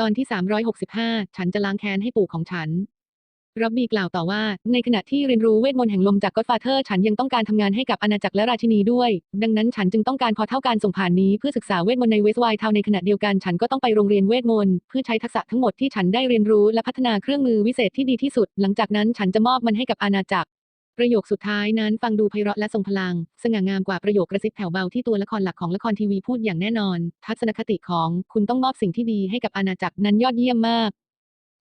ตอนที่ 365 ฉันจะล้างแค้นให้ปู่ของฉันร็อบบี้กล่าวต่อว่า ในขณะที่เรียนรู้เวทมนต์แห่งลมจากก็ d ฟาเธอร์ ฉันยังต้องการทำงานให้กับอาณาจักรและราชินีด้วย ดังนั้นฉันจึงต้องการพอเท่าการส่งผ่านนี้เพื่อศึกษาเวทมนต์ในเวสไวท์ทาวในขณะเดียวกันฉันก็ต้องไปโรงเรียนเวทมนต์เพื่อใช้ทักษะทั้งหมดที่ฉันได้เรียนรู้และพัฒนาเครื่องมือวิเศษที่ดีที่สุด หลังจากนั้นฉันจะมอบมันให้กับอาณาจักร ประโยคสุดท้ายนั้นฟังดูไพเราะและทรงพลัง สง่างามกว่าประโยคกระซิบแผ่วเบาที่ตัวละครหลักของละครทีวีพูดอย่างแน่นอน ทัศนคติของคุณต้องมอบสิ่งที่ดีให้กับอาณาจักรนั้นยอดเยี่ยมมาก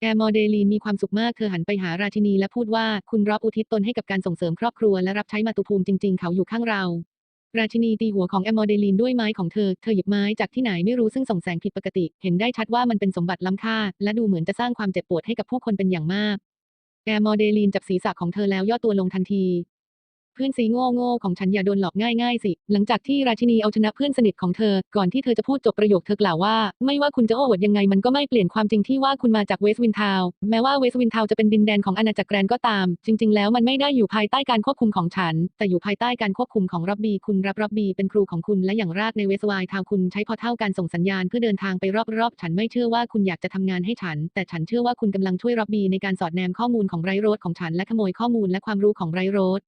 แอร์มอเดลีนมีความสุขมากเธอหันไปหาราชินีและพูดว่าคุณรอบอุทิศตนให้กับการส่งเสริมครอบครัวและรับใช้มาตุภูมิจริงๆ เขาอยู่ข้างเรา ราชินีตีหัวของแอมอเดลีนด้วยไม้ของเธอ เธอหยิบไม้จากที่ไหนไม่รู้ซึ่งส่องแสงผิดปกติ เห็นได้ชัดว่ามันเป็นสมบัติล้ำค่า และดูเหมือนจะสร้างความเจ็บปวดให้กับผู้คนเป็นอย่างมาก แอร์มอเดลีนจับศีรษะของเธอแล้วย่อตัวลงทันที เพื่อนซีโง่โง่ของฉันอย่าโดนหลอกง่ายๆสิ หลังจากที่ราชินีเอาชนะเพื่อนสนิทของเธอ ก่อนที่เธอจะพูดจบประโยคเธอกล่าวว่า ไม่ว่าคุณจะโอ้อวดยังไงมันก็ไม่เปลี่ยนความจริงที่ว่าคุณมาจากเวสต์วินทาวแม้ว่าเวสต์วินทาวจะเป็นดินแดนของอาณาจักรแกรนก็ตาม จริง ๆ แล้วมันไม่ได้อยู่ภายใต้การควบคุมของฉัน แต่อยู่ภายใต้การควบคุมของรับบีคุณรับรับบีเป็นครูของคุณและอย่างแรกในเวสต์ไวท์ทาวน์คุณใช้พอเท่าการส่งสัญญาณเพื่อเดินทางไปรอบๆฉันไม่เชื่อว่าคุณอยากจะทำงานให้ฉัน แต่ฉันเชื่อว่าคุณกำลังช่วยรับบีในการสอดแนมข้อมูลของไรโรดของฉันและขโมยข้อมูลและความรู้ของไรโรด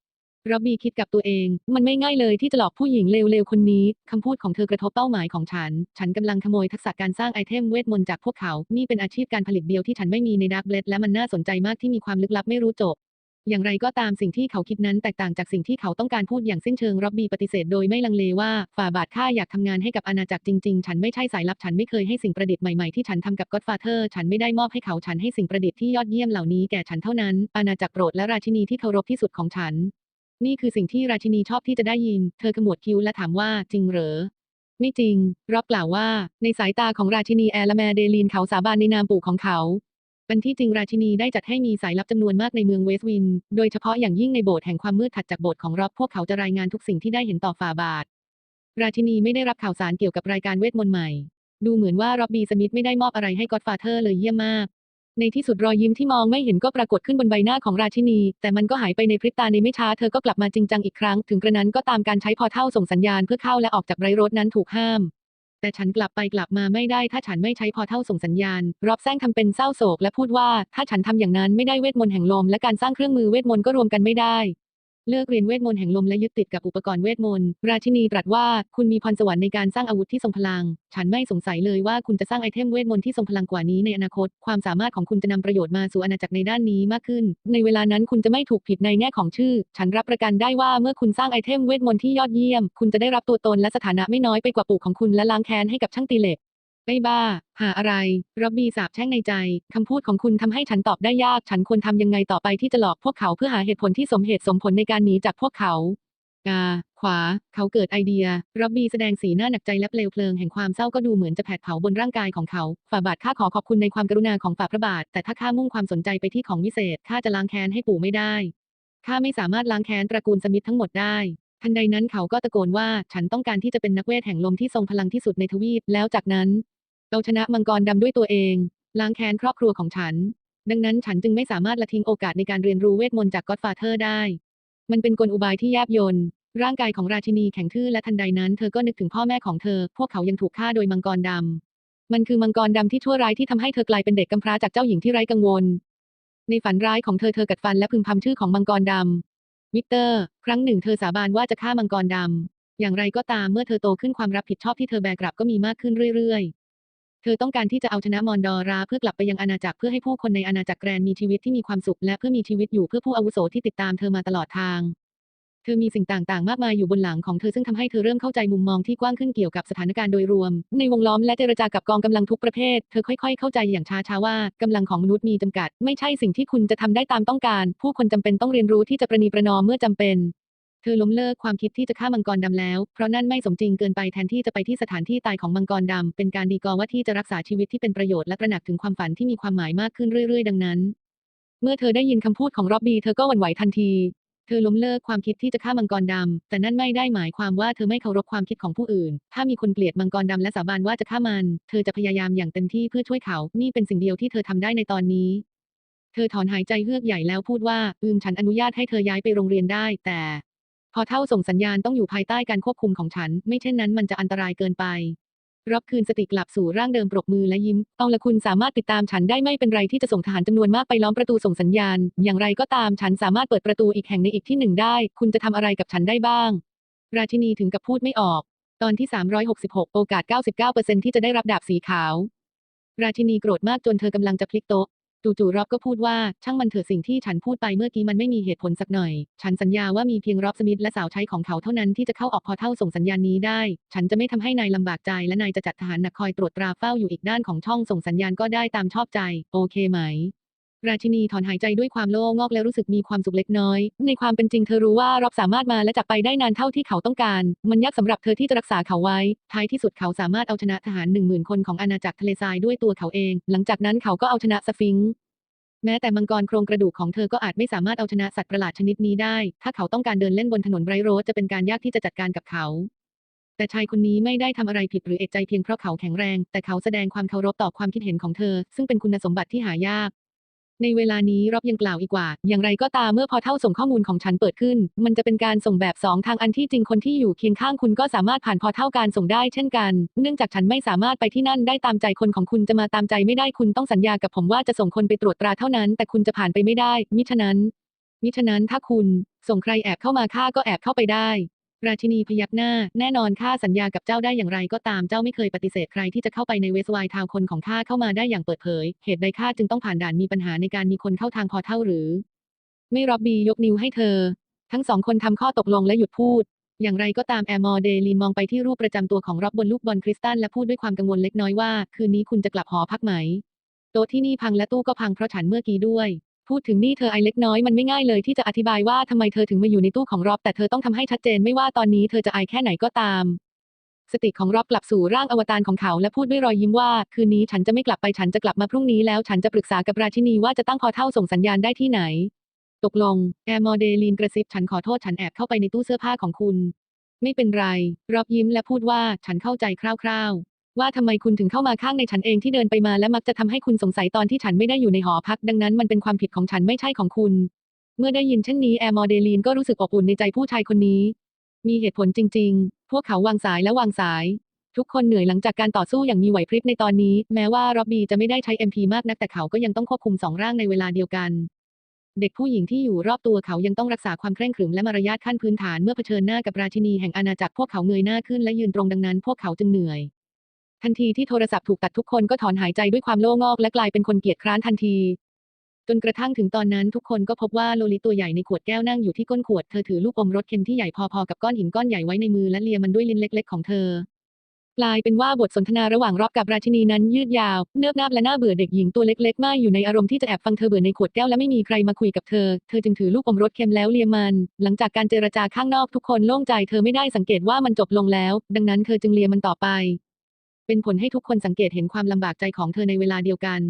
ร็อบบี้คิดกับตัวเอง มันไม่ง่ายเลยที่จะหลอกผู้หญิงเลวๆคนนี้คำพูดของเธอกระทบเป้าหมายของฉัน ฉันกำลังขโมยทักษะการสร้างไอเทมเวทมนต์จากพวกเขา นี่เป็นอาชีพการผลิตเดียวที่ฉันไม่มีในดักเบลดและมันน่าสนใจมากที่มีความลึกลับไม่รู้จบ อย่างไรก็ตามสิ่งที่เขาคิดนั้นแตกต่างจากสิ่งที่เขาต้องการพูดอย่างสิ้นเชิงร็อบบี้ปฏิเสธโดยไม่ลังเลว่าฝ่าบาทข้าอยากทำงานให้กับอาณาจักรจริงๆ ฉันไม่ใช่สายลับฉันไม่เคยให้สิ่งประดิษฐ์ใหม่ๆที่ฉันทำกับก็ d ฟาเธอร์ฉันไม่ได้มอบให้เขาฉันให้สิ่งประดิษฐ์ที่ยอดเยี่ยมเหล่านี้แก่ฉันเท่านั้นอาณาจักรโปรดและราชินีที่เคารพที่สุดของฉัน นี่คือสิ่งที่ราชินีชอบที่จะได้ยิน เธอขมวดคิ้วและถามว่าจริงเหรอ ไม่จริงร็อบกล่าวว่า ในสายตาของราชินีแอร์และแมเดลีนเขาสาบานในนามปู่ของเขาเป็นที่จริงราชินีได้จัดให้มีสายลับจำนวนมากในเมืองเวสต์วิน โดยเฉพาะอย่างยิ่งในโบสถ์แห่งความมืดถัดจากโบสถ์ของร็อบพวกเขาจะรายงานทุกสิ่งที่ได้เห็นต่อฝ่าบาท ราชินีไม่ได้รับข่าวสารเกี่ยวกับรายการเวทมนต์ใหม่ ดูเหมือนว่าร็อบบี้สมิธไม่ได้มอบอะไรให้ก็อดฟาเธอร์เลยเยี่ยมมาก ในที่สุดรอยยิ้มที่มองไม่เห็นก็ปรากฏขึ้นบนใบหน้าของราชินี แต่มันก็หายไปในพริบตาในไม่ช้าเธอก็กลับมาจริงจังอีกครั้ง ถึงกระนั้นก็ตามการใช้พอเท่าส่งสัญญาณเพื่อเข้าและออกจากไรรถนั้นถูกห้าม แต่ฉันกลับไปกลับมาไม่ได้ถ้าฉันไม่ใช้พอเท่าส่งสัญญาณ รอบแซงทำเป็นเศร้าโศกและพูดว่า ถ้าฉันทำอย่างนั้นไม่ได้เวทมนต์แห่งลมและการสร้างเครื่องมือเวทมนต์ก็รวมกันไม่ได้ เลิกเรียนเวทมนต์แห่งลมและยึดติดกับอุปกรณ์เวทมนต์ ราชินีตรัสว่า คุณมีพรสวรรค์ในการสร้างอาวุธที่ทรงพลัง ฉันไม่สงสัยเลยว่าคุณจะสร้างไอเทมเวทมนต์ที่ทรงพลังกว่านี้ในอนาคต ความสามารถของคุณจะนำประโยชน์มาสู่อาณาจักรในด้านนี้มากขึ้น ในเวลานั้นคุณจะไม่ถูกผิดในแง่ของชื่อ ฉันรับประกันได้ว่าเมื่อคุณสร้างไอเทมเวทมนต์ที่ยอดเยี่ยม คุณจะได้รับตัวตนและสถานะไม่น้อยไปกว่าปู่ของคุณและล้างแค้นให้กับช่างตีเหล็ก ไม่บ้า หาอะไรร็อบบี้สาบแช่งในใจ คำพูดของคุณทำให้ฉันตอบได้ยาก ฉันควรทำยังไงต่อไปที่จะหลอกพวกเขาเพื่อหาเหตุผลที่สมเหตุสมผลในการหนีจากพวกเขากาขวา เขาเกิดไอเดียร็อบบี้แสดงสีหน้าหนักใจและเปลวเพลิงแห่งความเศร้าก็ดูเหมือนจะแผดเผาบนร่างกายของเขา ฝ่าบาทข้าขอขอบคุณในความกรุณาของฝ่าพระบาท แต่ถ้าข้ามุ่งความสนใจไปที่ของวิเศษข้าจะล้างแค้นให้ปู่ไม่ได้ข้าไม่สามารถล้างแค้นตระกูลสมิธทั้งหมดได้ทันใดนั้นเขาก็ตะโกนว่า ฉันต้องการที่จะเป็นนักเวทแห่งลมที่ทรงพลังที่สุดในทวีป แล้วจากนั้น เอาชนะมังกรดำด้วยตัวเอง ล้างแค้นครอบครัวของฉัน ดังนั้นฉันจึงไม่สามารถละทิ้งโอกาสในการเรียนรู้เวทมนต์จากก็ d ฟาเธอร์ได้ มันเป็นกลอุบายที่แยบยลร่างกายของราชินีแข็งทื่อและทันใดนั้นเธอก็นึกถึงพ่อแม่ของเธอ พวกเขายังถูกฆ่าโดยมังกรดำ มันคือมังกรดำที่ชั่วร้ายที่ทำให้เธอกลายเป็นเด็กกำพร้าจากเจ้าหญิงที่ไร้กังวล ในฝันร้ายของเธอเธอกัดฟันและพึมพำชื่อของมังกรดำวิกเตอร์ ครั้งหนึ่งเธอสาบานว่าจะฆ่ามังกรดำ อย่างไรก็ตามเมื่อเธอโตขึ้นความรับผิดชอบที่เธอแบกรับก็มีมากขึ้นเรื่อยๆ เธอต้องการที่จะเอาชนะมอนดอราเพื่อกลับไปยังอาณาจักรเพื่อให้ผู้คนในอาณาจักรแกรนมีชีวิตที่มีความสุขและเพื่อมีชีวิตอยู่เพื่อผู้อาวุโสที่ติดตามเธอมาตลอดทาง เธอมีสิ่งต่างๆ มากมายอยู่บนหลังของเธอซึ่งทำให้เธอเริ่มเข้าใจมุมมองที่กว้างขึ้นเกี่ยวกับสถานการณ์โดยรวม ในวงล้อมและเจรจากับกองกำลังทุกประเภท เธอค่อยๆ เข้าใจอย่างช้าๆว่ากำลังของมนุษย์มีจำกัด ไม่ใช่สิ่งที่คุณจะทำได้ตามต้องการ ผู้คนจำเป็นต้องเรียนรู้ที่จะประนีประนอมเมื่อจำเป็น เธอล้มเลิกความคิดที่จะฆ่ามังกรดำแล้ว เพราะนั่นไม่สมจริงเกินไปแทนที่จะไปที่สถานที่ตายของมังกรดำ เป็นการดีกอว่าที่จะรักษาชีวิตที่เป็นประโยชน์และตระหนักถึงความฝันที่มีความหมายมากขึ้นเรื่อย ๆ ดังนั้น เมื่อเธอได้ยินคำพูดของรอบบี้เธอก็หวั่นไหวทันที เธอล้มเลิกความคิดที่จะฆ่ามังกรดำ แต่นั่นไม่ได้หมายความว่าเธอไม่เคารพความคิดของผู้อื่น ถ้ามีคนเกลียดมังกรดำและสาบานว่าจะฆ่ามัน เธอจะพยายามอย่างเต็มที่เพื่อช่วยเขา นี่เป็นสิ่งเดียวที่เธอทำได้ในตอนนี้เธอถอนหายใจเฮือกใหญ่แล้วพูดว่า อืมฉันอนุญาตให้เธอย้ายไปโรงเรียนได้ แต่ พอเท่าส่งสัญญาณต้องอยู่ภายใต้การควบคุมของฉัน ไม่เช่นนั้นมันจะอันตรายเกินไปรับคืนสติกลับสู่ร่างเดิมปรบมือและยิ้ม เอาละคุณสามารถติดตามฉันได้ไม่เป็นไรที่จะส่งทหารจำนวนมากไปล้อมประตูส่งสัญญาณ อย่างไรก็ตามฉันสามารถเปิดประตูอีกแห่งในอีกที่หนึ่งได้ คุณจะทำอะไรกับฉันได้บ้าง ราชินีถึงกับพูดไม่ออก ตอนที่ 366 โอกาส 99%ที่จะได้รับดาบสีขาว ราชินีโกรธมากจนเธอกำลังจะพลิกโต๊ะ จู่ๆรอบก็พูดว่าช่างมันเถอะสิ่งที่ฉันพูดไปเมื่อกี้มันไม่มีเหตุผลสักหน่อย ฉันสัญญาว่ามีเพียงรอบสมิธและสาวใช้ของเขาเท่านั้นที่จะเข้าออกพอเท่าส่งสัญญาณนี้ได้ ฉันจะไม่ทำให้นายลำบากใจและนายจะจัดทหารหนักคอยตรวจตราเฝ้าอยู่อีกด้านของช่องส่งสัญญาณก็ได้ตามชอบใจ โอเคไหม ราชินีถอนหายใจด้วยความโล่งอกและรู้สึกมีความสุขเล็กน้อย ในความเป็นจริงเธอรู้ว่ารอบสามารถมาและจากไปได้นานเท่าที่เขาต้องการ มันยากสำหรับเธอที่จะรักษาเขาไว้ ท้ายที่สุดเขาสามารถเอาชนะทหารหนึ่งหมื่นคนของอาณาจักรทะเลทรายด้วยตัวเขาเอง หลังจากนั้นเขาก็เอาชนะสฟิงค์แม้แต่มังกรโครงกระดูกของเธอก็อาจไม่สามารถเอาชนะสัตว์ประหลาดชนิดนี้ได้ ถ้าเขาต้องการเดินเล่นบนถนนไบรท์โรดจะเป็นการยากที่จะจัดการกับเขา แต่ชายคนนี้ไม่ได้ทำอะไรผิดหรือเอกใจเพียงเพราะเขาแข็งแรง แต่เขาแสดงความเคารพต่อความคิดเห็นของเธอ ซึ่งเป็นคุณสมบัติที่หายาก ในเวลานี้รอบยังกล่าวอีกว่า อย่างไรก็ตามเมื่อพอเท่าส่งข้อมูลของฉันเปิดขึ้น มันจะเป็นการส่งแบบสองทางอันที่จริงคนที่อยู่เคียงข้างคุณก็สามารถผ่านพอเท่าการส่งได้เช่นกัน เนื่องจากฉันไม่สามารถไปที่นั่นได้ตามใจคนของคุณจะมาตามใจไม่ได้คุณต้องสัญญากับผมว่าจะส่งคนไปตรวจตราเท่านั้น แต่คุณจะผ่านไปไม่ได้ มิฉะนั้น มิฉะนั้นถ้าคุณ ส่งใครแอบเข้ามาข้าก็แอบเข้าไปได้ ราชินีพยักหน้า แน่นอนข้าสัญญากับเจ้าได้อย่างไรก็ตามเจ้าไม่เคยปฏิเสธใครที่จะเข้าไปในเวสไวน์ทาวคนของข้าเข้ามาได้อย่างเปิดเผย เหตุใดข้าจึงต้องผ่านด่านมีปัญหาในการมีคนเข้าทางพอเท่าหรือ ไม่รอบบียกนิ้วให้เธอ ทั้งสองคนทำข้อตกลงและหยุดพูด อย่างไรก็ตามแอร์มอร์เดลีมองไปที่รูปประจำตัวของร็อบบนลูกบอลคริสตัลและพูดด้วยความกังวลเล็กน้อยว่า คืนนี้คุณจะกลับหอพักไหม โต๊ะที่นี่พังและตู้ก็พังเพราะฉันเมื่อกี้ด้วย พูดถึงนี่เธอไอเล็กน้อยมันไม่ง่ายเลยที่จะอธิบายว่าทำไมเธอถึงมาอยู่ในตู้ของร็อบแต่เธอต้องทำให้ชัดเจนไม่ว่าตอนนี้เธอจะไอแค่ไหนก็ตาม สติของร็อบกลับสู่ร่างอวตารของเขาและพูดด้วยรอยยิ้มว่า คืนนี้ฉันจะไม่กลับไปฉันจะกลับมาพรุ่งนี้แล้วฉันจะปรึกษากับราชินีว่าจะตั้งพอเท่าส่งสัญญาณได้ที่ไหน ตกลงแอร์มอร์เดลีนกระซิบฉันขอโทษฉันแอบเข้าไปในตู้เสื้อผ้าของคุณ ไม่เป็นไร รอบยิ้มและพูดว่าฉันเข้าใจคร่าวๆ ว่าทำไมคุณถึงเข้ามาข้างในฉันเองที่เดินไปมาและมักจะทำให้คุณสงสัยตอนที่ฉันไม่ได้อยู่ในหอพัก ดังนั้นมันเป็นความผิดของฉันไม่ใช่ของคุณ เมื่อได้ยินเช่นนี้แอร์มอร์เดลีนก็รู้สึกอบอุ่นในใจผู้ชายคนนี้ มีเหตุผลจริง ๆ พวกเขาวางสายและวางสาย ทุกคนเหนื่อยหลังจากการต่อสู้อย่างมีไหวพริบในตอนนี้ แม้ว่าร็อบบี้จะไม่ได้ใช้ MP มากนักแต่เขาก็ยังต้องควบคุมสองร่างในเวลาเดียวกัน เด็กผู้หญิงที่อยู่รอบตัวเขายังต้องรักษาความเคร่งขรึมและมารยาทขั้นพื้นฐานเมื่อเผชิญหน้ากับราชินีแห่งอาณาจักรพวกเขาเงยหน้าขึ้นและยืนตรงดังนั้น พวกเขาจึงเหนื่อย ทันทีที่โทรศัพท์ถูกตัดทุกคนก็ถอนหายใจด้วยความโล่งอกและกลายเป็นคนเกียจคร้านทันที จนกระทั่งถึงตอนนั้นทุกคนก็พบว่าโลลิตัวใหญ่ในขวดแก้วนั่งอยู่ที่ก้นขวดเธอถือลูกอมรสเค็มที่ใหญ่พอๆกับก้อนหินก้อนใหญ่ไว้ในมือและเลียมันด้วยลิ้นเล็ก ๆ ของเธอกลายเป็นว่าบทสนทนาระหว่างรอบกับราชินีนั้นยืดยาว เนิบนาบและน่าเบื่อเด็กหญิงตัวเล็กๆไม่อยู่ในอารมณ์ที่จะแอบฟังเธอเบื่อในขวดแก้วและไม่มีใครมาคุยกับเธอ เธอจึงถือลูกอมรสเค็มแล้วเลียมัน หลังจากการเจรจาข้างนอกทุกคนโล่งใจเธอไม่ได้สังเกตว่ามันจบลงแล้ว ดังนั้นเธอจึงเลียมันต่อไป เป็นผลให้ทุกคนสังเกตเห็นความลำบากใจของเธอในเวลาเดียวกัน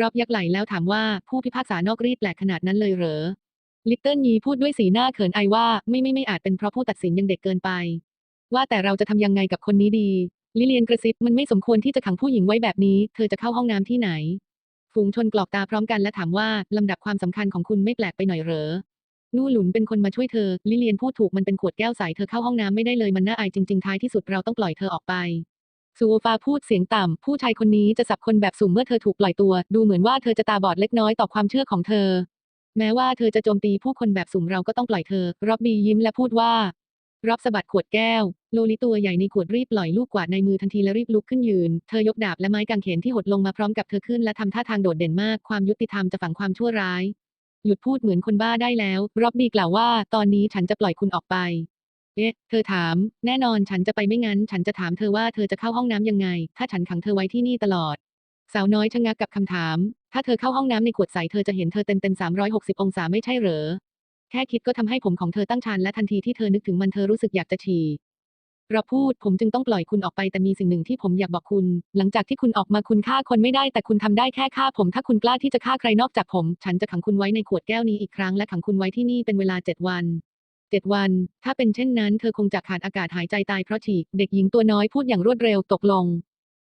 รอบยักไหลแล้วถามว่าผู้พิพากษานอกรีดแปลกขนาดนั้นเลยเหรอ ลิตเติ้ลยีพูดด้วยสีหน้าเขินอายว่าไม่ไม่ไม่อาจเป็นเพราะผู้ตัดสินยังเด็กเกินไป ว่าแต่เราจะทำยังไงกับคนนี้ดี ลิเลียนกระซิบมันไม่สมควรที่จะขังผู้หญิงไว้แบบนี้ เธอจะเข้าห้องน้ำที่ไหน ฝูงชนกรอกตาพร้อมกันและถามว่าลำดับความสำคัญของคุณไม่แปลกไปหน่อยเหรอนู่หลุนเป็นคนมาช่วยเธอ ลิเลียนพูดถูกมันเป็นขวดแก้วใสเธอเข้าห้องน้ำไม่ได้เลยมันน่าอายจริง ๆ ท้ายที่สุดเราต้องปล่อยเธอออกไป ซูโอฟาพูดเสียงต่ำ ผู้ชายคนนี้จะสับคนแบบสุ่มเมื่อเธอถูกปล่อยตัว ดูเหมือนว่าเธอจะตาบอดเล็กน้อยต่อความเชื่อของเธอ แม้ว่าเธอจะโจมตีผู้คนแบบสุ่มเราก็ต้องปล่อยเธอ ร็อบบี้ยิ้มและพูดว่า ร็อบสะบัดขวดแก้ว โลลิตัวใหญ่ในขวดรีบปล่อยลูกกวาดในมือทันทีและรีบลุกขึ้นยืน เธอยกดาบและไม้กางเขนที่หดลงมาพร้อมกับเธอขึ้นและทำท่าทางโดดเด่นมาก ความยุติธรรมจะฝังความชั่วร้าย หยุดพูดเหมือนคนบ้าได้แล้ว ร็อบบี้กล่าวว่า ตอนนี้ฉันจะปล่อยคุณออกไป เอ๊ะ เธอถาม แน่นอนฉันจะไปไม่งั้น ฉันจะถามเธอว่าเธอจะเข้าห้องน้ำยังไง ถ้าฉันขังเธอไว้ที่นี่ตลอด สาวน้อยชะงักกับคำถาม ถ้าเธอเข้าห้องน้ำในขวดใสเธอจะเห็นเธอเต็มเต็ม360 องศาไม่ใช่เหรอ แค่คิดก็ทำให้ผมของเธอตั้งชันและทันทีที่เธอนึกถึงมันเธอรู้สึกอยากจะฉี่เราพูดผมจึงต้องปล่อยคุณออกไปแต่มีสิ่งหนึ่งที่ผมอยากบอกคุณ หลังจากที่คุณออกมาคุณฆ่าคนไม่ได้แต่คุณทำได้แค่ฆ่าผม ถ้าคุณกล้าที่จะฆ่าใครนอกจากผม ฉันจะขังคุณไว้ในขวดแก้วนี้อีกครั้งและขังคุณไว้ที่นี่เป็นเวลาเจ็ดวัน เจ็ดวัน ถ้าเป็นเช่นนั้นเธอคงจะขาดอากาศหายใจตายเพราะฉีก เด็กหญิงตัวน้อยพูดอย่างรวดเร็วตกลง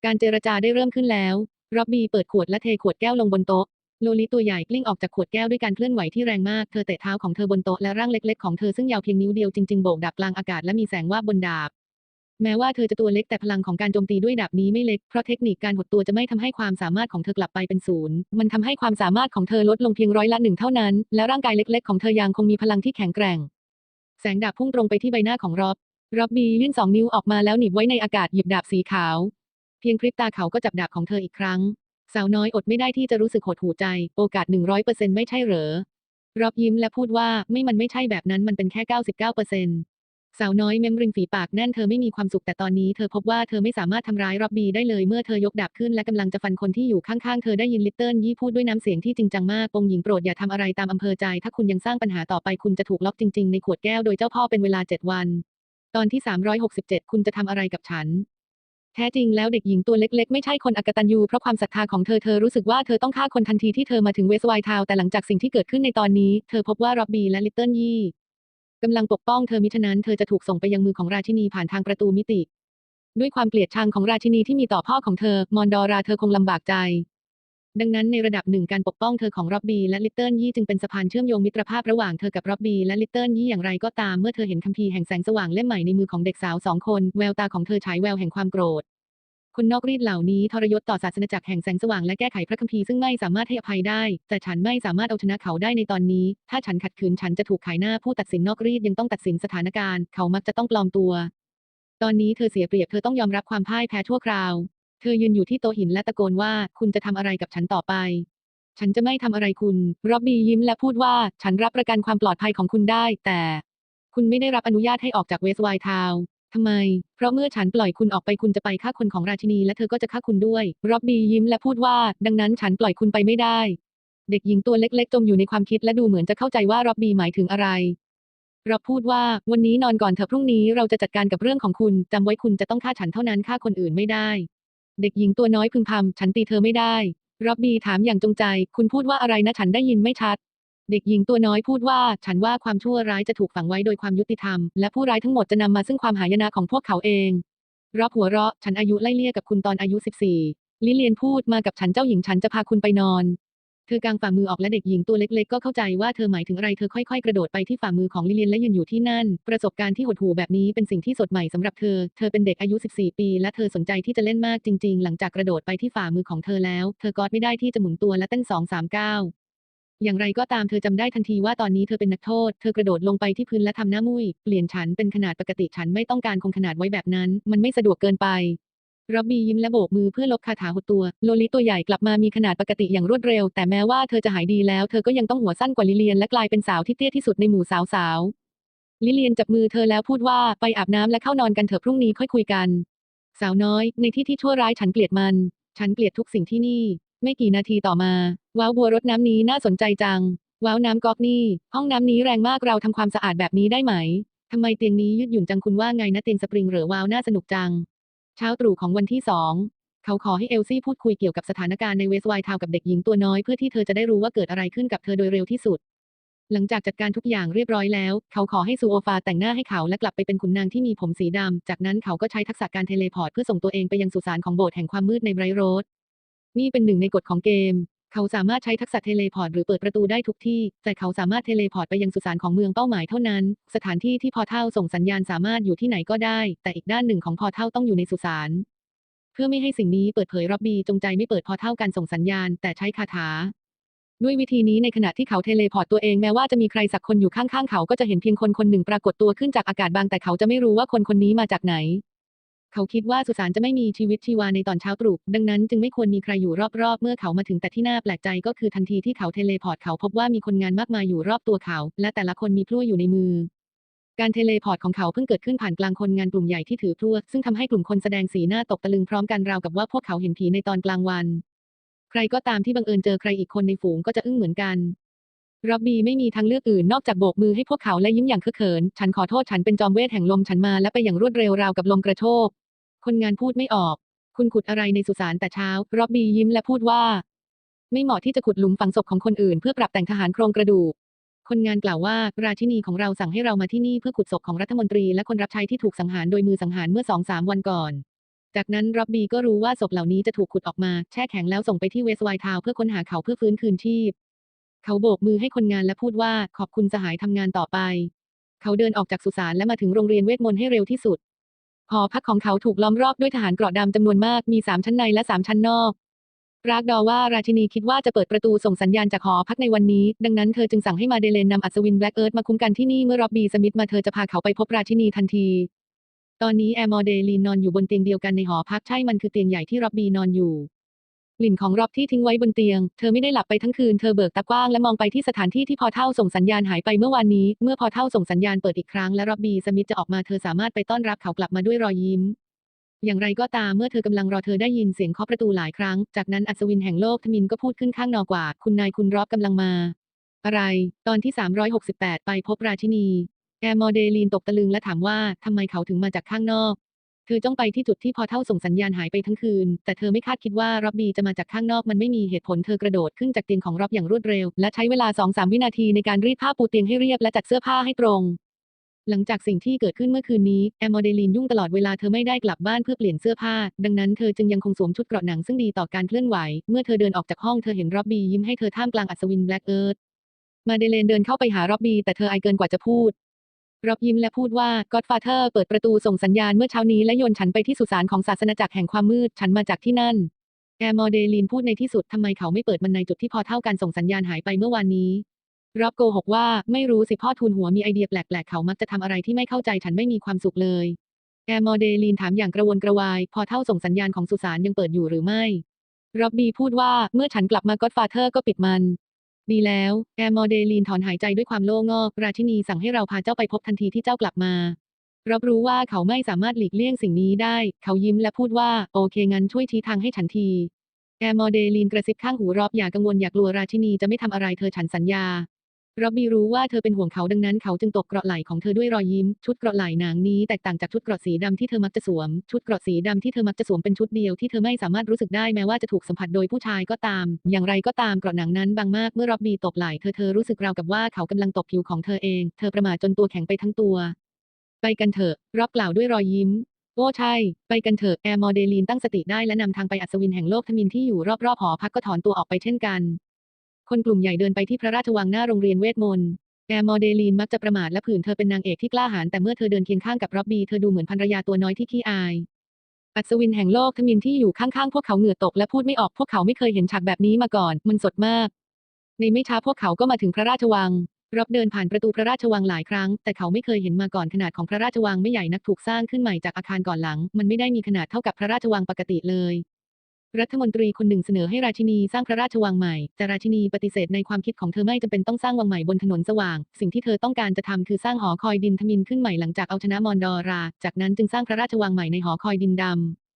การเจรจาได้เริ่มขึ้นแล้วร็อบบี้เปิดขวดและเทขวดแก้วลงบนโต๊ะ โลลิตัวใหญ่กลิ้งออกจากขวดแก้วด้วยการเคลื่อนไหวที่แรงมาก เธอเตะเท้าของเธอบนโต๊ะและร่างเล็กๆของเธอซึ่งยาวเพียงนิ้วเดียวจริงๆโบกดาบกลางอากาศและมีแสงว่าบนดาบแม้ว่าเธอจะตัวเล็กแต่พลังของการโจมตีด้วยดาบนี้ไม่เล็ก เพราะเทคนิคการหดตัวจะไม่ทำให้ความสามารถของเธอกลับไปเป็นศูนย์ มันทำให้ความสามารถของเธอลดลงเพียงร้อยละหนึ่งเท่านั้น และร่างกายเล็กๆของเธอยังคงมีพลังที่แข็งแกร่ง แสงดาบพุ่งตรงไปที่ใบหน้าของร็อบร็อบบี้ยื่นสองนิ้วออกมาแล้วหนีบไว้ในอากาศหยิบดาบสีขาว เพียงพริบตาเขาก็จับดาบของเธออีกครั้ง สาวน้อยอดไม่ได้ที่จะรู้สึกหดหูใจ โอกาส100%ไม่ใช่เหรอร็อบยิ้มและพูดว่าไม่มันไม่ใช่แบบนั้นมันเป็นแค่99%สา สาวน้อยเมมริมฝีปากแน่นเธอไม่มีความสุขแต่ตอนนี้เธอพบว่าเธอไม่สามารถทำร้ายร็อบบี้ได้เลยเมื่อเธอยกดาบขึ้นและกำลังจะฟันคนที่อยู่ข้างๆ เธอได้ยินลิตเติ้ลยี่พูดด้วยน้ำเสียงที่จริงจังมากองหญิงโปรดอย่าทำอะไรตามอำเภอใจ ถ้าคุณยังสร้างปัญหาต่อไปคุณจะถูกล็อกจริงๆ ในขวดแก้วโดยเจ้าพ่อเป็นเวลา7วัน ตอนที่ 367 คุณจะทำอะไรกับฉัน แท้จริงแล้วเด็กหญิงตัวเล็กๆ ไม่ใช่คนอกตัญญูเพราะความศรัทธาของเธอเธอรู้สึกว่าเธอต้องฆ่าคนทันทีที่เธอมาถึงเวสไวท์ทาวแต่หลังจากสิ่งที่เกิดขึ้นในตอนนี้ เธอพบว่าร็อบบี้และลิตเติ้ลยี่ กำลังปกป้องเธอมิฉะนั้นเธอจะถูกส่งไปยังมือของราชินีผ่านทางประตูมิติ ด้วยความเกลียดชังของราชินีที่มีต่อพ่อของเธอ มอนดอราเธอคงลำบากใจ ดังนั้นในระดับหนึ่งการปกป้องเธอของร็อบบี้และลิตเติ้ลยี่จึงเป็นสะพานเชื่อมโยงมิตรภาพระหว่างเธอกับร็อบบี้และลิตเติ้ลยี่อย่างไรก็ตามเมื่อเธอเห็นคัมภีร์แห่งแสงสว่างเล่มใหม่ในมือของเด็กสาวสองคนแววตาของเธอฉายแววแห่งความโกรธ คนนอกรีดเหล่านี้ทรยศต่อศาสนจักรแห่งแสงสว่างและแก้ไขพระคัมภีร์ซึ่งไม่สามารถให้อภัยได้ แต่ฉันไม่สามารถเอาชนะเขาได้ในตอนนี้ ถ้าฉันขัดขืนฉันจะถูกขายหน้าผู้ตัดสินนอกรีดยังต้องตัดสินสถานการณ์ เขามักจะต้องปลอมตัว ตอนนี้เธอเสียเปรียบเธอต้องยอมรับความพ่ายแพ้ชั่วคราว เธอยืนอยู่ที่โต๊ะหินและตะโกนว่าคุณจะทำอะไรกับฉันต่อไป ฉันจะไม่ทำอะไรคุณร็อบบี้ยิ้มและพูดว่าฉันรับประกันความปลอดภัยของคุณได้ แต่ คุณไม่ได้รับอนุญาตให้ออกจากเวสไวท์ทาว ทำไม เพราะเมื่อฉันปล่อยคุณออกไปคุณจะไปฆ่าคนของราชินีและเธอก็จะฆ่าคุณด้วย ร็อบบี้ยิ้มและพูดว่า ดังนั้นฉันปล่อยคุณไปไม่ได้ เด็กหญิงตัวเล็กๆ จมอยู่ในความคิดและดูเหมือนจะเข้าใจว่าร็อบบี้หมายถึงอะไรร็อบพูดว่าวันนี้นอนก่อนเถอะพรุ่งนี้เราจะจัดการกับเรื่องของคุณจำไว้คุณจะต้องฆ่าฉันเท่านั้นฆ่าคนอื่นไม่ได้ เด็กหญิงตัวน้อยพึมพำฉันตีเธอไม่ได้ร็อบบี้ถามอย่างจงใจ คุณพูดว่าอะไรนะฉันได้ยินไม่ชัด เด็กหญิงตัวน้อยพูดว่า ฉันว่าความชั่วร้ายจะถูกฝังไว้โดยความยุติธรรม และผู้ร้ายทั้งหมดจะนำมาซึ่งความหายนะของพวกเขาเอง รอบหัวเราะ ฉันอายุไล่เลี่ยกับคุณตอนอายุ 14 ลิเลียนพูดมากับฉันเจ้าหญิงฉันจะพาคุณไปนอน เธอกางฝ่ามือออกและเด็กหญิงตัวเล็กๆ ก็เข้าใจว่าเธอหมายถึงอะไรเธอค่อยๆ กระโดดไปที่ฝ่ามือของลิเลียนและยืนอยู่ที่นั่น ประสบการณ์ที่หดหู่แบบนี้เป็นสิ่งที่สดใหม่สำหรับเธอ เธอเป็นเด็กอายุ 14 ปี และเธอสนใจที่จะเล่นมากจริง ๆ หลังจากกระโดดไปที่ฝ่ามือของเธอแล้ว เธอกอดไม่ได้ที่จะหมุนตัวและเต้นสองสามก้าว อย่างไรก็ตามเธอจำได้ทันทีว่าตอนนี้เธอเป็นนักโทษ เธอกระโดดลงไปที่พื้นและทำหน้ามุยเปลี่ยนฉันเป็นขนาดปกติฉันไม่ต้องการคงขนาดไว้แบบนั้น มันไม่สะดวกเกินไปร็อบบี้ยิ้มและโบกมือเพื่อลบคาถาหดตัว โลลิตัวใหญ่กลับมามีขนาดปกติอย่างรวดเร็ว แต่แม้ว่าเธอจะหายดีแล้ว เธอก็ยังต้องหัวสั้นกว่าลิเลียนและกลายเป็นสาวที่เตี้ยที่สุดในหมู่สาวสาวๆลิเลียนจับมือเธอแล้วพูดว่าไปอาบน้ำและเข้านอนกันเถอะพรุ่งนี้ค่อยคุยกัน สาวน้อย ในที่ที่ชั่วร้ายฉันเกลียดมัน ฉันเกลียดทุกสิ่งที่นี่ ไม่กี่นาทีต่อมา ว้าวบัวรดน้ำนี้น่าสนใจจัง ว้าวน้ำก๊อกนี่ ห้องน้ำนี้แรงมากเราทำความสะอาดแบบนี้ได้ไหมทำไมเตียงนี้ยืดหยุ่นจังคุณว่าไงนะเตียงสปริงหรือว้าวน่าสนุกจัง เช้าตรู่ของวันที่สองเขาขอให้เอลซี่พูดคุยเกี่ยวกับสถานการณ์ในเวสไวท์ทาวกับเด็กหญิงตัวน้อยเพื่อที่เธอจะได้รู้ว่าเกิดอะไรขึ้นกับเธอโดยเร็วที่สุด หลังจากจัดการทุกอย่างเรียบร้อยแล้ว เขาขอให้ซูโอฟาแต่งหน้าให้เขาและกลับไปเป็นขุนนางที่มีผมสีดำ จากนั้นเขาก็ใช้ทักษะการเทเลพอร์ตเพื่อส่งตัวเองไปยังสุสานของโบสถ์แห่งความมืดในไบรโรด นี่เป็นหนึ่งในกฎของเกม เขาสามารถใช้ทักษะเทเลพอร์ตหรือเปิดประตูได้ทุกที่ แต่เขาสามารถเทเลพอร์ตไปยังสุสานของเมืองเป้าหมายเท่านั้น สถานที่ที่พอเท่าส่งสัญญาณสามารถอยู่ที่ไหนก็ได้ แต่อีกด้านหนึ่งของพอเท่าต้องอยู่ในสุสานเพื่อไม่ให้สิ่งนี้เปิดเผยร็อบบี้จงใจไม่เปิดพอเท่าการส่งสัญญาณ แต่ใช้คาถา ด้วยวิธีนี้ในขณะที่เขาเทเลพอร์ตตัวเองแม้ว่าจะมีใครสักคนอยู่ข้างๆเขาก็จะเห็นเพียงคนคนหนึ่งปรากฏตัวขึ้นจากอากาศบางแต่เขาจะไม่รู้ว่าคนคนนี้มาจากไหน เขาคิดว่าสุสานจะไม่มีชีวิตชีวาในตอนเช้าตรู่ ดังนั้นจึงไม่ควรมีใครอยู่รอบๆ เมื่อเขามาถึงแต่ที่น่าแปลกใจก็คือทันทีที่เขาเทเลพอร์ตเขาพบว่ามีคนงานมากมายอยู่รอบตัวเขา และแต่ละคนมีพลั่วอยู่ในมือ การเทเลพอร์ตของเขาเพิ่งเกิดขึ้นผ่านกลางคนงานกลุ่มใหญ่ที่ถือพลั่ว ซึ่งทำให้กลุ่มคนแสดงสีหน้าตกตะลึงพร้อมกันราวกับว่าพวกเขาเห็นผีในตอนกลางวัน ใครก็ตามที่บังเอิญเจอใครอีกคนในฝูงก็จะอึ้งเหมือนกันร็อบบี้ไม่มีทางเลือกอื่นนอกจากโบกมือให้พวกเขาและยิ้มอย่างเคอะเขิน ฉันขอโทษฉันเป็นจอมเวทแห่งลมฉันมาและไปอย่างรวดเร็วราวกับลมกระโชก คนงานพูดไม่ออก คุณขุดอะไรในสุสานแต่เช้าร็อบบี้ยิ้มและพูดว่า ไม่เหมาะที่จะขุดหลุมฝังศพของคนอื่น เพื่อปรับแต่งทหารโครงกระดูก คนงานกล่าวว่า ราชินีของเราสั่งให้เรามาที่นี่เพื่อขุดศพของรัฐมนตรีและคนรับใช้ที่ถูกสังหารโดยมือสังหารเมื่อสองสามวันก่อน จากนั้นร็อบบี้ก็รู้ว่าศพเหล่านี้จะถูกขุดออกมาแช่แข็งแล้วส่งไปที่เวสไวท์ทาวเพื่อค้นหาเขาเพื่อฟื้นคืนชีพ เขาโบกมือให้คนงานและพูดว่าขอบคุณสหายทำงานต่อไป เขาเดินออกจากสุสานและมาถึงโรงเรียนเวทมนต์ให้เร็วที่สุด หอพักของเขาถูกล้อมรอบด้วยทหารเกราะดำจำนวนมาก มีสามชั้นในและสามชั้นนอก รากดอว่าราชินีคิดว่าจะเปิดประตูส่งสัญญาณจากหอพักในวันนี้ ดังนั้นเธอจึงสั่งให้มาเดเลนนำอัศวินแบล็กเอิร์ธมาคุ้มกันที่นี่เมื่อร็อบบี้สมิธมาเธอจะพาเขาไปพบราชินีทันที ตอนนี้แอร์มอเดลีนนอนอยู่บนเตียงเดียวกันในหอพักใช่มันคือเตียงใหญ่ที่ร็อบบี้นอนอยู่ กลิ่นของรอบที่ทิ้งไว้บนเตียง เธอไม่ได้หลับไปทั้งคืน เธอเบิกตากว้างและมองไปที่สถานที่ที่พอเท่าส่งสัญญาณหายไปเมื่อวานนี้ เมื่อพอเท่าส่งสัญญาณเปิดอีกครั้งและรอบบีสมิธจะออกมา เธอสามารถไปต้อนรับเขากลับมาด้วยรอยยิ้ม อย่างไรก็ตามเมื่อเธอกำลังรอเธอได้ยินเสียงเคาะประตูหลายครั้ง จากนั้นอัศวินแห่งโลกทมินก็พูดขึ้นข้างนอกว่า คุณนายคุณรอบกำลังมา อะไร ตอนที่ 368 ไปพบราชินี แอร์มอเดลีนตกตะลึงและถามว่าทำไมเขาถึงมาจากข้างนอก เธอจ้องไปที่จุดที่พอเท่าส่งสัญญาณหายไปทั้งคืน แต่เธอไม่คาดคิดว่าร็อบบี้จะมาจากข้างนอกมันไม่มีเหตุผลเธอกระโดดขึ้นจากเตียงของร็อบอย่างรวดเร็ว และใช้เวลา2-3วินาทีในการรีดผ้าปูเตียงให้เรียบและจัดเสื้อผ้าให้ตรง หลังจากสิ่งที่เกิดขึ้นเมื่อคืนนี้แอมโมเดลีนยุ่งตลอดเวลาเธอไม่ได้กลับบ้านเพื่อเปลี่ยนเสื้อผ้า ดังนั้นเธอจึงยังคงสวมชุดเกราะหนังซึ่งดีต่อการเคลื่อนไหว เมื่อเธอเดินออกจากห้องเธอเห็นร็อบบี้ยิ้มให้เธอท่ามกลางอัศวินแบล็กเอิร์ธมาเดเลนเดินเข้าไปหาร็อบบี้แต่เธออายเกินกว่าจะพูด ร็อบยิ้มและพูดว่า Godfather เปิดประตูส่งสัญญาณเมื่อเช้านี้และโยนฉันไปที่สุสานของศาสนาจักรแห่งความมืด ฉันมาจากที่นั่น แอร์มอเดลีนพูดในที่สุดทำไมเขาไม่เปิดมันในจุดที่พอเท่ากันส่งสัญญาณหายไปเมื่อวานนี้ร็อบโกหกว่าไม่รู้สิพ่อทูลหัวมีไอเดียแปลกๆเขามักจะทำอะไรที่ไม่เข้าใจฉันไม่มีความสุขเลยแอร์มอเดลีนถามอย่างกระวนกระวาย พอเท่าส่งสัญญาณของสุสานยังเปิดอยู่หรือไม่ ร็อบบี้พูดว่าเมื่อฉันกลับมาก็อดฟาเธอร์ก็ปิดมัน ดีแล้ว แอร์มอเดลีนถอนหายใจด้วยความโล่งอก ราชินีสั่งให้เราพาเจ้าไปพบทันทีที่เจ้ากลับมารับรู้ว่าเขาไม่สามารถหลีกเลี่ยงสิ่งนี้ได้ เขายิ้มและพูดว่า โอเคงั้นช่วยชี้ทางให้ฉันที แอร์มอเดลีนกระซิบข้างหูรอบอย่ากังวลอย่ากลัวราชินีจะไม่ทำอะไรเธอฉันสัญญา รับบี้รู้ว่าเธอเป็นห่วงเขาดังนั้นเขาจึงตบเกราะไหล่ของเธอด้วยรอยยิ้ม ชุดเกราะไหล่หนังนี้แตกต่างจากชุดเกราะสีดำที่เธอมักจะสวม ชุดเกราะสีดำที่เธอมักจะสวมเป็นชุดเดียวที่เธอไม่สามารถรู้สึกได้แม้ว่าจะถูกสัมผัสโดยผู้ชายก็ตาม อย่างไรก็ตามเกราะหนังนั้นบางมากเมื่อรับบี้ตบไหล่เธอเธอรู้สึกราวกับว่าเขากำลังตบผิวของเธอเอง เธอประมาทจนตัวแข็งไปทั้งตัว ไปกันเถอะรับกล่าวด้วยรอยยิ้มโอ้ใช่ ไปกันเถอะแอร์มอเดลีนตั้งสติได้และนำทางไปอัศวินแห่งโลกทมินที่อยู่รอบๆหอพักก็ถอนตัวออกไปเช่นกัน คนกลุ่มใหญ่เดินไปที่พระราชวังหน้าโรงเรียนเวทมนต์แอร์มอเดลีนมักจะประมาทและผื่นเธอเป็นนางเอกที่กล้าหาญแต่เมื่อเธอเดินเคียงข้างกับร็อบบี้เธอดูเหมือนภรรยาตัวน้อยที่ขี้อาย อัศวินแห่งโลกทมินที่อยู่ข้างๆพวกเขาเหงื่อตกและพูดไม่ออกพวกเขาไม่เคยเห็นฉากแบบนี้มาก่อน มันสดมาก ในไม่ช้าพวกเขาก็มาถึงพระราชวังรับเดินผ่านประตูพระราชวังหลายครั้ง แต่เขาไม่เคยเห็นมาก่อนขนาดของพระราชวังไม่ใหญ่นักถูกสร้างขึ้นใหม่จากอาคารก่อนหลัง มันไม่ได้มีขนาดเท่ากับพระราชวังปกติเลย รัฐมนตรีคนหนึ่งเสนอให้ราชินีสร้างพระราชวังใหม่ แต่ราชินีปฏิเสธในความคิดของเธอไม่จำเป็นต้องสร้างวังใหม่บนถนนสว่าง สิ่งที่เธอต้องการจะทำคือสร้างหอคอยดินทมินขึ้นใหม่หลังจากเอาชนะมอนดอรา จากนั้นจึงสร้างพระราชวังใหม่ในหอคอยดินด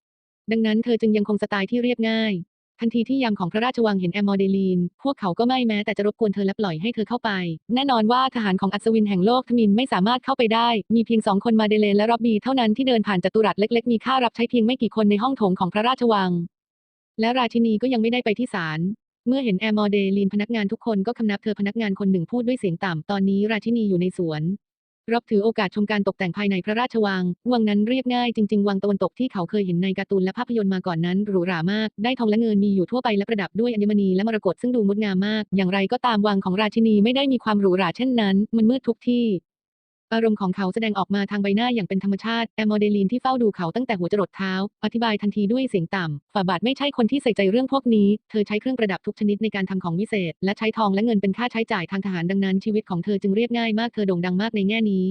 ำดังนั้นเธอจึงยังคงสไตล์ที่เรียบง่าย ทันทีที่ยามของพระราชวังเห็นแอมมอเดลีน พวกเขาก็ไม่แม้แต่จะรบกวนเธอและปล่อยให้เธอเข้าไป แน่นอนว่าทหารของอัศวินแห่งโลกทมินไม่สามารถเข้าไปได้ มีเพียงสองคนมาเดเลนและร็อบบี้เท่านั้นที่เดินผ่านจัตุรัสเล็กๆมีค่ารับใช้เพียงไม่กี่คนในห้องโถงของพระราชวัง และราชินีก็ยังไม่ได้ไปที่ศาล เมื่อเห็นแอร์มอเดลีนพนักงานทุกคนก็คำนับเธอพนักงานคนหนึ่งพูดด้วยเสียงต่ำ ตอนนี้ราชินีอยู่ในสวนรับถือโอกาสชมการตกแต่งภายในพระราชวัง วังนั้นเรียบง่ายจริง ๆ วังตะวันตกที่เขาเคยเห็นในการ์ตูนและภาพยนตร์มาก่อนนั้นหรูหรามาก ได้ทองและเงินมีอยู่ทั่วไปและประดับด้วยอัญมณีและมรกตซึ่งดูงดงามมาก อย่างไรก็ตามวังของราชินีไม่ได้มีความหรูหราเช่นนั้น มันมืดทุกที่ อารมณ์ของเขาแสดงออกมาทางใบหน้าอย่างเป็นธรรมชาติแอมโมเดลีนที่เฝ้าดูเขาตั้งแต่หัวจรดเท้า อธิบายทันทีด้วยเสียงต่ำฝ่าบาทไม่ใช่คนที่ใส่ใจเรื่องพวกนี้ เธอใช้เครื่องประดับทุกชนิดในการทำของวิเศษ และใช้ทองและเงินเป็นค่าใช้จ่ายทางทหารดังนั้นชีวิตของเธอจึงเรียบง่ายมากเธอโด่งดังมากในแง่นี้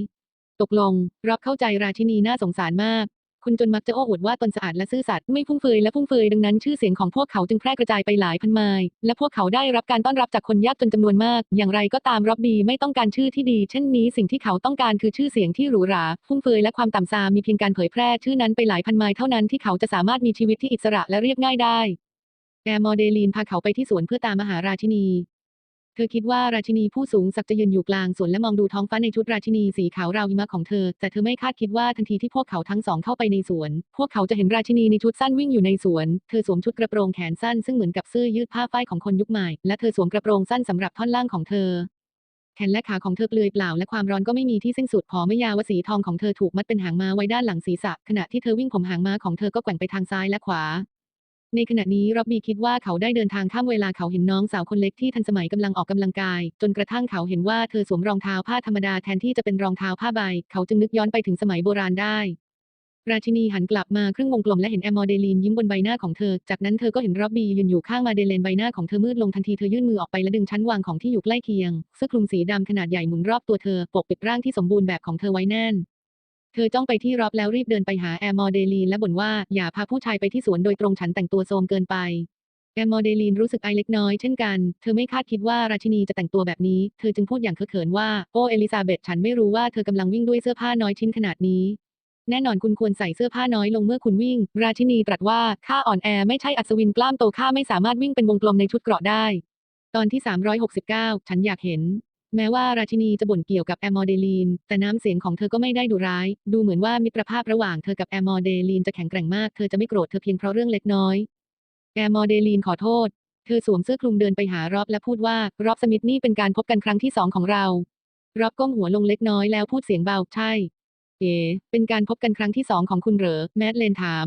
ตกลงรับเข้าใจราชินีน่าสงสารมาก คุณจนมักจะโอ้อวดว่าตนสะอาดและซื่อสัตย์ไม่ฟุ่มเฟือยและฟุ่มเฟือยดังนั้นชื่อเสียงของพวกเขาจึงแพร่กระจายไปหลายพันไมล์และพวกเขาได้รับการต้อนรับจากคนยากจนจำนวนมาก อย่างไรก็ตามร็อบบี้ไม่ต้องการชื่อที่ดี เช่นนี้สิ่งที่เขาต้องการคือชื่อเสียงที่หรูหราฟุ่มเฟือยและความต่ำทรามมีเพียงการเผยแพร่ชื่อนั้นไปหลายพันไมล์เท่านั้นที่เขาจะสามารถมีชีวิตที่อิสระและเรียบง่ายได้แอร์มอเดลีนพาเขาไปที่สวนเพื่อตามมหาราชินี เธอคิดว่าราชินีผู้สูงศักดิ์จะยืนอยู่กลางสวนและมองดูท้องฟ้าในชุดราชินีสีขาวราวหิมะของเธอ แต่เธอไม่คาดคิดว่าทันทีที่พวกเขาทั้งสองเข้าไปในสวน พวกเขาจะเห็นราชินีในชุดสั้นวิ่งอยู่ในสวน เธอสวมชุดกระโปรงแขนสั้นซึ่งเหมือนกับเสื้อยืดผ้าฝ้ายของคนยุคใหม่ และเธอสวมกระโปรงสั้นสำหรับท่อนล่างของเธอ แขนและขาของเธอเปลือยเปล่าและความร้อนก็ไม่มีที่สิ้นสุดผอไม่ยาวสีทองของเธอถูกมัดเป็นหางม้าไว้ด้านหลังศีรษะ ขณะที่เธอวิ่งผมหางม้าของเธอก็แกว่งไปทางซ้ายและขวา ในขณะนี้ร็อบบี้คิดว่าเขาได้เดินทางข้ามเวลาเขาเห็นน้องสาวคนเล็กที่ทันสมัยกำลังออกกำลังกาย จนกระทั่งเขาเห็นว่าเธอสวมรองเท้าผ้าธรรมดาแทนที่จะเป็นรองเท้าผ้าใบ เขาจึงนึกย้อนไปถึงสมัยโบราณได้ ราชินีหันกลับมาครึ่งวงกลมและเห็นแอมมอร์เดลีนยิ้มบนใบหน้าของเธอ จากนั้นเธอก็เห็นร็อบบี้ยืนอยู่ข้างมาเดเลนใบหน้าของเธอมืดลงทันทีเธอยื่นมือออกไปและดึงชั้นวางของที่อยู่ใกล้เคียงเสื้อคลุมสีดำขนาดใหญ่หมุนรอบตัวเธอปกปิดร่างที่สมบูรณ์แบบของเธอไว้แน่น เธอจ้องไปที่ร็อบแล้วรีบเดินไปหาแอมมอร์เดลีนและบ่นว่าอย่าพาผู้ชายไปที่สวนโดยตรงฉันแต่งตัวโทรมเกินไป แอมมอร์เดลีนรู้สึกอายเล็กน้อยเช่นกัน เธอไม่คาดคิดว่าราชินีจะแต่งตัวแบบนี้ เธอจึงพูดอย่างเคอะเขินว่า โอเอลิซาเบธฉันไม่รู้ว่าเธอกำลังวิ่งด้วยเสื้อผ้าน้อยชิ้นขนาดนี้ แน่นอนคุณควรใส่เสื้อผ้าน้อยลงเมื่อคุณวิ่ง ราชินีตรัสว่าข้าอ่อนแอไม่ใช่อัศวินกล้ามโตข้าไม่สามารถวิ่งเป็นวงกลมในชุดเกราะได้ ตอนที่ 369 ฉันอยากเห็น แม้ว่าราชินีจะบ่นเกี่ยวกับแอมมอร์เดลีน แต่น้ำเสียงของเธอก็ไม่ได้ดุร้าย ดูเหมือนว่ามิตรภาพระหว่างเธอกับแอมมอร์เดลีนจะแข็งแกร่งมาก เธอจะไม่โกรธเธอเพียงเพราะเรื่องเล็กน้อย แอมมอร์เดลีนขอโทษ เธอสวมเสื้อคลุมเดินไปหารอบและพูดว่า รอบสมิธนี่เป็นการพบกันครั้งที่สองของเรา รอบก้มหัวลงเล็กน้อยแล้วพูดเสียงเบา ใช่ เอ๋เป็นการพบกันครั้งที่สองของคุณเหรอ แมดเลนถาม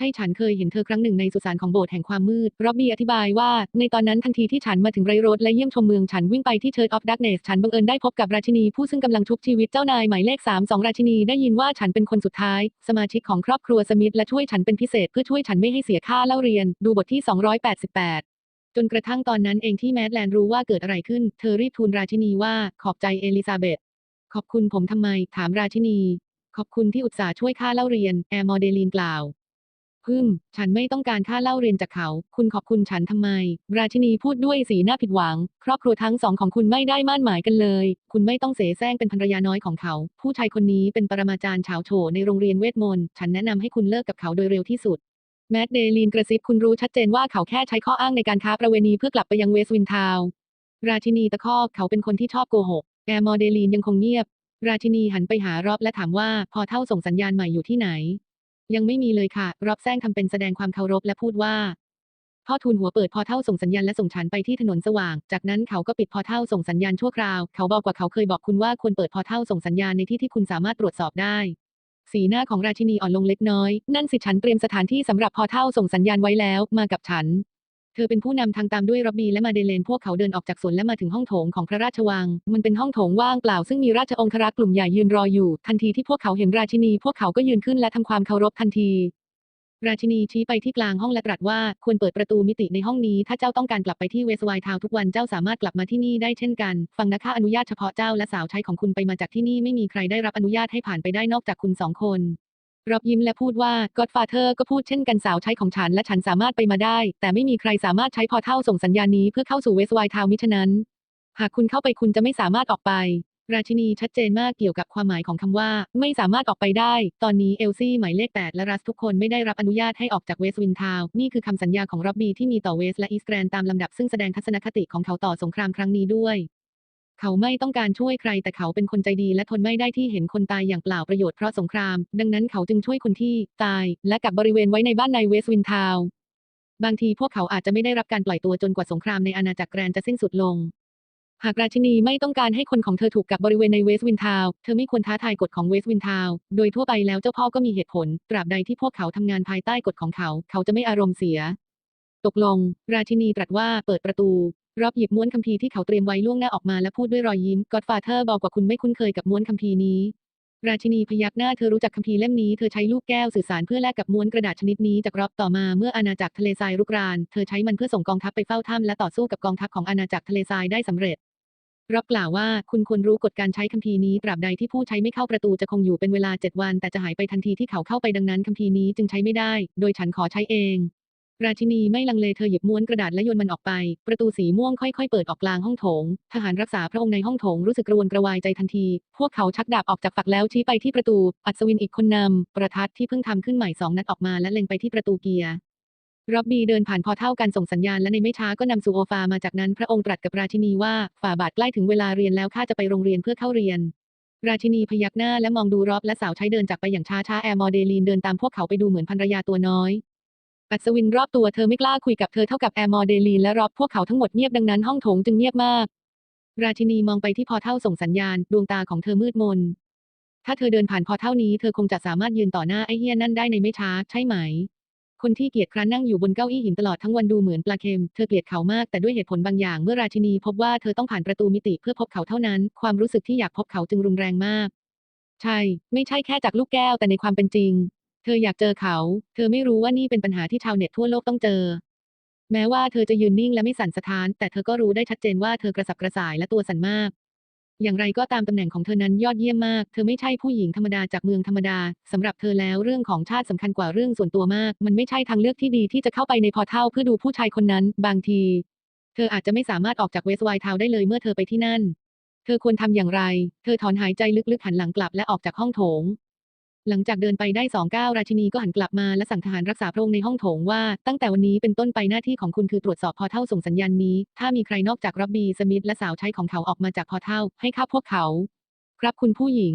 ช่ฉันเคยเห็นเธอครั้งหนึ่งในสุสานของโบสถ์แห่งความมืด ร็อบบี้อธิบายว่า ในตอนนั้นทันทีที่ฉันมาถึงไรโรดและเยี่ยมชมเมืองฉันวิ่งไปที่เชิร์ h ออฟดักเนสฉันบังเอิญได้พบกับราชินีผู้ซึ่งกำลังชุบชีวิตเจ้านายหมายเลข 3 2 ราชินีได้ยินว่าฉันเป็นคนสุดท้าย สมาชิกของครอบครัวสมิธและช่วยฉันเป็นพิเศษเพื่อช่วยฉันไม่ให้เสียค่าเล่าเรียน ดูบทที่ 288จนกระทั่งตอนนั้นเองที่แมดแลนด์รู้ว่าเกิดอะไรขึ้น เธอรีบทูลราชินีว่าขอบใจเอลิซาเบธขอบคุณผมทำไม ถามราชินี ขอบคุณที่อุตส่าห์ช่วยค่าเล่าเรียน แอร์มอเดลีนกล่าว พึมฉันไม่ต้องการค่าเล่าเรียนจากเขา คุณขอบคุณฉันทำไม ราชินีพูดด้วยสีหน้าผิดหวัง ครอบครัวทั้งสองของคุณไม่ได้มั่นหมายกันเลย คุณไม่ต้องเสแสร้งเป็นภรรยาน้อยของเขา ผู้ชายคนนี้เป็นปรมาจารย์ชาวโฉในโรงเรียนเวทมนต์ ฉันแนะนำให้คุณเลิกกับเขาโดยเร็วที่สุดแมดเดลีนกระซิบคุณรู้ชัดเจนว่าเขาแค่ใช้ข้ออ้างในการค้าประเวณีเพื่อกลับไปยังเวสต์วินทาว ราชินีตะคอกเขาเป็นคนที่ชอบโกหก แอมอเดลีนยังคงเงียบ ราชินีหันไปหารอบและถามว่าพอเท่าส่งสัญญาณใหม่อยู่ที่ไหน ยังไม่มีเลยค่ะ รอบแซงทำเป็นแสดงความเคารพและพูดว่า พ่อทูลหัวเปิดพอเท่าส่งสัญญาณและส่งฉันไปที่ถนนสว่าง จากนั้นเขาก็ปิดพอเท่าส่งสัญญาณชั่วคราว เขาบอกว่าเขาเคยบอกคุณว่าควรเปิดพอเท่าส่งสัญญาณในที่ที่คุณสามารถตรวจสอบได้ สีหน้าของราชินีอ่อนลงเล็กน้อย นั่นสิฉันเตรียมสถานที่สำหรับพอเท่าส่งสัญญาณไว้แล้ว มากับฉัน เธอเป็นผู้นำทางตามด้วยร็อบบี้และมาเดเลนพวกเขาเดินออกจากสวนและมาถึงห้องโถงของพระราชวัง มันเป็นห้องโถงว่างเปล่าซึ่งมีราชองครักษ์กลุ่มใหญ่ยืนรออยู่ ทันทีที่พวกเขาเห็นราชินี พวกเขาก็ยืนขึ้นและทำความเคารพทันที ราชินีชี้ไปที่กลางห้องและตรัสว่าควรเปิดประตูมิติในห้องนี้ ถ้าเจ้าต้องการกลับไปที่เวสไวท์ทาวทุกวันเจ้าสามารถกลับมาที่นี่ได้เช่นกัน ฟังนะข้าอนุญาตเฉพาะเจ้าและสาวใช้ของคุณไปมาจากที่นี่ไม่มีใครได้รับอนุญาตให้ผ่านไปได้นอกจากคุณสองคน รอบยิ้มและพูดว่า Godfather ก็พูดเช่นกันสาวใช้ของฉันและฉันสามารถไปมาได้ แต่ไม่มีใครสามารถใช้พอเท่าส่งสัญญาณนี้เพื่อเข้าสู่เวสไวท์ทาวมิฉะนั้น หากคุณเข้าไปคุณจะไม่สามารถออกไป ราชินีชัดเจนมากเกี่ยวกับความหมายของคำว่า ไม่สามารถออกไปได้ ตอนนี้เอลซี่หมายเลข 8 และรัสทุกคนไม่ได้รับอนุญาตให้ออกจากเวสวินทาวน์นี่คือคำสัญญาของร็อบบี้ที่มีต่อเวสและอีสแกรนตามลำดับซึ่งแสดงทัศนคติของเขาต่อสงครามครั้งนี้ด้วย เขาไม่ต้องการช่วยใครแต่เขาเป็นคนใจดีและทนไม่ได้ที่เห็นคนตายอย่างเปล่าประโยชน์เพราะสงคราม ดังนั้นเขาจึงช่วยคนที่ตายและกับบริเวณไว้ในบ้านในเวสต์วินทาวบางทีพวกเขาอาจจะไม่ได้รับการปล่อยตัวจนกว่าสงครามในอาณาจักรแกรนจะสิ้นสุดลง หากราชินีไม่ต้องการให้คนของเธอถูกกับบริเวณในเวสต์วินทาวเธอไม่ควรท้าทายกฎของเวสต์วินทาวโดยทั่วไปแล้วเจ้าพ่อก็มีเหตุผล ตราบใดที่พวกเขาทำงานภายใต้กฎของเขา เขาจะไม่อารมณ์เสีย ตกลง ราชินีตรัสว่าเปิดประตู รอบหยิบม้วนคัมภีร์ที่เขาเตรียมไว้ล่วงหน้าออกมาและพูดด้วยรอยยิ้มก็อดฟาเธอร์บอกว่าคุณไม่คุ้นเคยกับม้วนคัมภีร์นี้ ราชินีพยักหน้าเธอรู้จักคัมภีร์เล่มนี้เธอใช้ลูกแก้วสื่อสารเพื่อแลกกับม้วนกระดาษชนิดนี้จากรอบต่อมาเมื่ออาณาจักรทะเลทรายรุกราน เธอใช้มันเพื่อส่งกองทัพไปเฝ้าถ้ำและต่อสู้กับกองทัพของอาณาจักรทะเลทรายได้สำเร็จรับกล่าวว่าคุณควรรู้กฎการใช้คัมภีร์นี้ตราบใดที่ผู้ใช้ไม่เข้าประตูจะคงอยู่เป็นเวลา 7 วัน แต่จะหายไปทันทีที่เขาเข้าไปดังนั้นคัมภีร์นี้จึงใช้ไม่ได้ โดยฉันขอใช้เอง ราชินีไม่ลังเลเธอหยิบม้วนกระดาษและโยนมันออกไป ประตูสีม่วงค่อยๆ เปิดออกกลางห้องโถง ทหารรักษาพระองค์ในห้องโถงรู้สึกกระวนกระวายใจทันที พวกเขาชักดาบออกจากฝักแล้วชี้ไปที่ประตู อัศวินอีกคนนำประทัดที่เพิ่งทำขึ้นใหม่สองนัดออกมาและเล็งไปที่ประตูเกียร์ร็อบบี้เดินผ่านพอเท่ากันส่งสัญญาณและในไม่ช้าก็นำซูโอฟามาจากนั้นพระองค์ตรัสกับราชินีว่าฝ่าบาทใกล้ถึงเวลาเรียนแล้วข้าจะไปโรงเรียนเพื่อเข้าเรียน ราชินีพยักหน้าและมองดูรอบและสาวใช้เดินจากไปอย่างช้าช้าๆแอร์มอร์เดลีนเดินตามพวกเขาไปดูเหมือนภรรยาตัวน้อย อัศวินรอบตัวเธอไม่กล้าคุยกับเธอเท่ากับแอร์มอร์เดลีนและรอบพวกเขาทั้งหมดเงียบดังนั้นห้องโถงจึงเงียบมาก ราชินีมองไปที่พอเท่าส่งสัญญาณ ดวงตาของเธอมืดมน ถ้าเธอเดินผ่านพอเท่านี้เธอคงจะสามารถยืนต่อหน้าไอ้เฮียนั่นได้ในไม่ช้าใช่ไหม คนที่เกียจคร้านนั่งอยู่บนเก้าอี้หินตลอดทั้งวันดูเหมือนปลาเค็ม เธอเกลียดเขามากแต่ด้วยเหตุผลบางอย่างเมื่อราชินีพบว่าเธอต้องผ่านประตูมิติเพื่อพบเขาเท่านั้น ความรู้สึกที่อยากพบเขาจึงรุนแรงมาก ใช่ ไม่ใช่แค่จากลูกแก้วแต่ในความเป็นจริง เธออยากเจอเขา เธอไม่รู้ว่านี่เป็นปัญหาที่ชาวเน็ตทั่วโลกต้องเจอ แม้ว่าเธอจะยืนนิ่งและไม่สั่นสะท้าน แต่เธอก็รู้ได้ชัดเจนว่าเธอกระสับกระส่ายและตัวสั่นมาก อย่างไรก็ตามตำแหน่งของเธอนั้นยอดเยี่ยมมาก เธอไม่ใช่ผู้หญิงธรรมดาจากเมืองธรรมดา สำหรับเธอแล้วเรื่องของชาติสำคัญกว่าเรื่องส่วนตัวมาก มันไม่ใช่ทางเลือกที่ดีที่จะเข้าไปในพอร์ทัลเพื่อดูผู้ชายคนนั้น บางที เธออาจจะไม่สามารถออกจากเวสไวท์ทาวได้เลยเมื่อเธอไปที่นั่น เธอควรทำอย่างไร เธอถอนหายใจลึกๆหันหลังกลับและออกจากห้องโถง หลังจากเดินไปได้สองก้าวราชินีก็หันกลับมาและสั่งทหารรักษาพระองค์ในห้องโถงว่า ตั้งแต่วันนี้เป็นต้นไปหน้าที่ของคุณคือตรวจสอบพอเท่าส่งสัญญาณนี้ ถ้ามีใครนอกจากรับบีสมิธและสาวใช้ของเขาออกมาจากพอเท่า ให้ฆ่าพวกเขา ครับคุณผู้หญิง